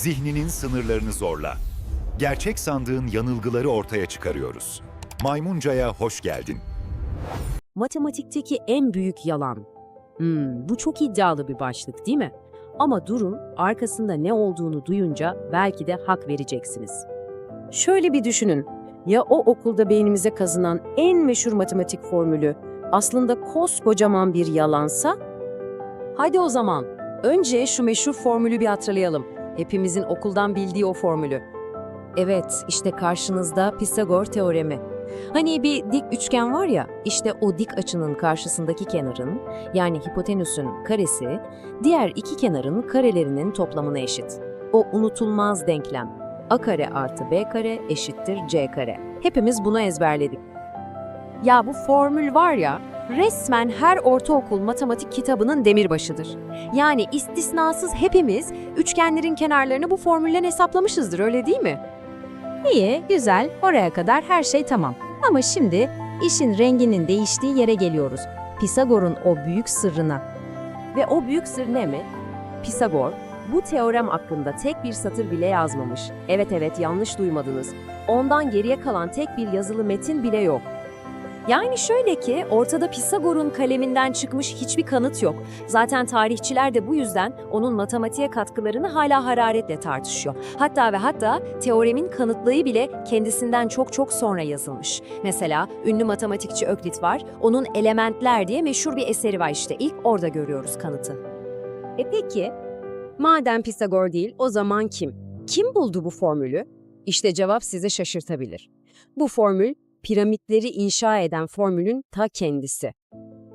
Zihninin sınırlarını zorla. Gerçek sandığın yanılgıları ortaya çıkarıyoruz. Maymunca'ya hoş geldin. Matematikteki en büyük yalan. Hmm, bu çok iddialı bir başlık değil mi? Ama durun, arkasında ne olduğunu duyunca belki de hak vereceksiniz. Şöyle bir düşünün. Ya o okulda beynimize kazınan en meşhur matematik formülü aslında koskocaman bir yalansa? Hadi o zaman, önce şu meşhur formülü bir hatırlayalım. Hepimizin okuldan bildiği o formülü. Evet, işte karşınızda Pisagor teoremi. Hani bir dik üçgen var ya, işte o dik açının karşısındaki kenarın, yani hipotenüsün karesi, diğer iki kenarın karelerinin toplamına eşit. O unutulmaz denklem. A kare artı B kare eşittir C kare. Hepimiz bunu ezberledik. Ya bu formül var ya, resmen her ortaokul matematik kitabının demirbaşıdır. Yani istisnasız hepimiz üçgenlerin kenarlarını bu formülden hesaplamışızdır, öyle değil mi? İyi, güzel. Oraya kadar her şey tamam. Ama şimdi işin renginin değiştiği yere geliyoruz. Pisagor'un o büyük sırrına. Ve o büyük sır ne mi? Pisagor, bu teorem hakkında tek bir satır bile yazmamış. Evet evet yanlış duymadınız. Ondan geriye kalan tek bir yazılı metin bile yok. Yani şöyle ki ortada Pisagor'un kaleminden çıkmış hiçbir kanıt yok. Zaten tarihçiler de bu yüzden onun matematiğe katkılarını hala hararetle tartışıyor. Hatta ve hatta teoremin kanıtlığı bile kendisinden çok çok sonra yazılmış. Mesela ünlü matematikçi Öklit var. Onun Elementler diye meşhur bir eseri var işte. İlk orada görüyoruz kanıtı. E peki, madem Pisagor değil o zaman kim? Kim buldu bu formülü? İşte cevap sizi şaşırtabilir. Bu formül piramitleri inşa eden formülün ta kendisi.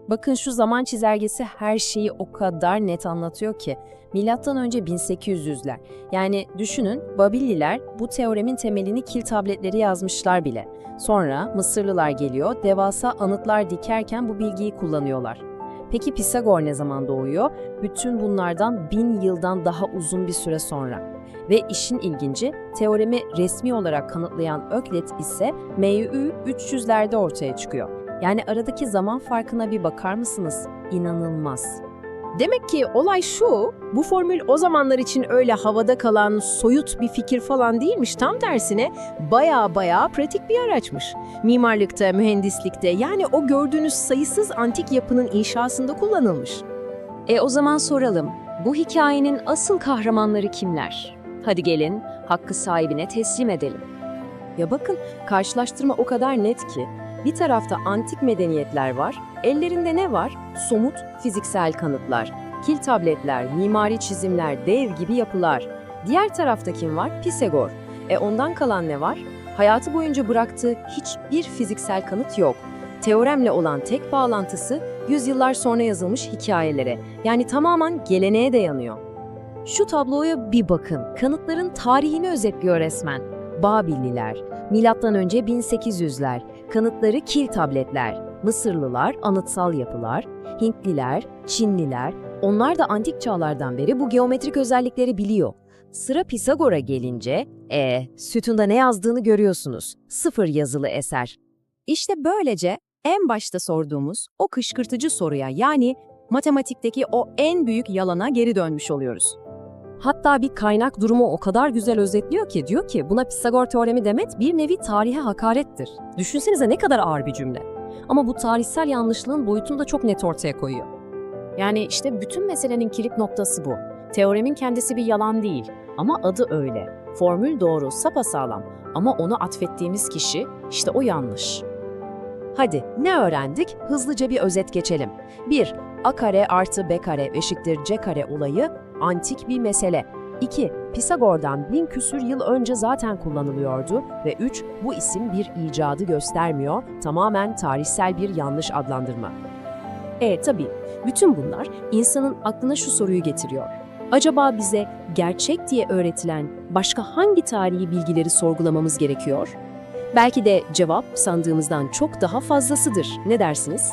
Bakın şu zaman çizelgesi her şeyi o kadar net anlatıyor ki. Milattan önce 1800'ler. Yani düşünün Babilliler bu teoremin temelini kil tabletleri yazmışlar bile. Sonra Mısırlılar geliyor, devasa anıtlar dikerken bu bilgiyi kullanıyorlar. Peki Pisagor ne zaman doğuyor? Bütün bunlardan bin yıldan daha uzun bir süre sonra. Ve işin ilginci, teoremi resmi olarak kanıtlayan Öklit ise MÜ 300'lerde ortaya çıkıyor. Yani aradaki zaman farkına bir bakar mısınız? İnanılmaz. Demek ki olay şu, bu formül o zamanlar için öyle havada kalan soyut bir fikir falan değilmiş. Tam tersine baya baya pratik bir araçmış. Mimarlıkta, mühendislikte yani o gördüğünüz sayısız antik yapının inşasında kullanılmış. E o zaman soralım. Bu hikayenin asıl kahramanları kimler? Hadi gelin hakkı sahibine teslim edelim. Ya bakın karşılaştırma o kadar net ki bir tarafta antik medeniyetler var, ellerinde ne var? Somut fiziksel kanıtlar, kil tabletler, mimari çizimler, dev gibi yapılar. Diğer tarafta kim var? Pisagor. E ondan kalan ne var? Hayatı boyunca bıraktığı hiçbir fiziksel kanıt yok. Teoremle olan tek bağlantısı yüzyıllar sonra yazılmış hikayelere. Yani tamamen geleneğe dayanıyor. Şu tabloya bir bakın. Kanıtların tarihini özetliyor resmen. Babilliler, milattan önce 1800'ler, kanıtları kil tabletler, Mısırlılar, anıtsal yapılar, Hintliler, Çinliler, onlar da antik çağlardan beri bu geometrik özellikleri biliyor. Sıra Pisagor'a gelince, e sütunda ne yazdığını görüyorsunuz. Sıfır yazılı eser. İşte böylece en başta sorduğumuz o kışkırtıcı soruya yani matematikteki o en büyük yalana geri dönmüş oluyoruz. Hatta bir kaynak durumu o kadar güzel özetliyor ki diyor ki buna Pisagor teoremi demet bir nevi tarihe hakarettir. Düşünsenize ne kadar ağır bir cümle. Ama bu tarihsel yanlışlığın boyutunu da çok net ortaya koyuyor. Yani işte bütün meselenin kilit noktası bu. Teoremin kendisi bir yalan değil ama adı öyle. Formül doğru, sapasağlam ama onu atfettiğimiz kişi işte o yanlış. Hadi ne öğrendik? Hızlıca bir özet geçelim. 1. A kare artı B kare eşittir C kare olayı antik bir mesele. 2. Pisagor'dan bin küsür yıl önce zaten kullanılıyordu ve 3. Bu isim bir icadı göstermiyor, tamamen tarihsel bir yanlış adlandırma. E tabii, bütün bunlar insanın aklına şu soruyu getiriyor. Acaba bize gerçek diye öğretilen başka hangi tarihi bilgileri sorgulamamız gerekiyor? Belki de cevap sandığımızdan çok daha fazlasıdır. Ne dersiniz?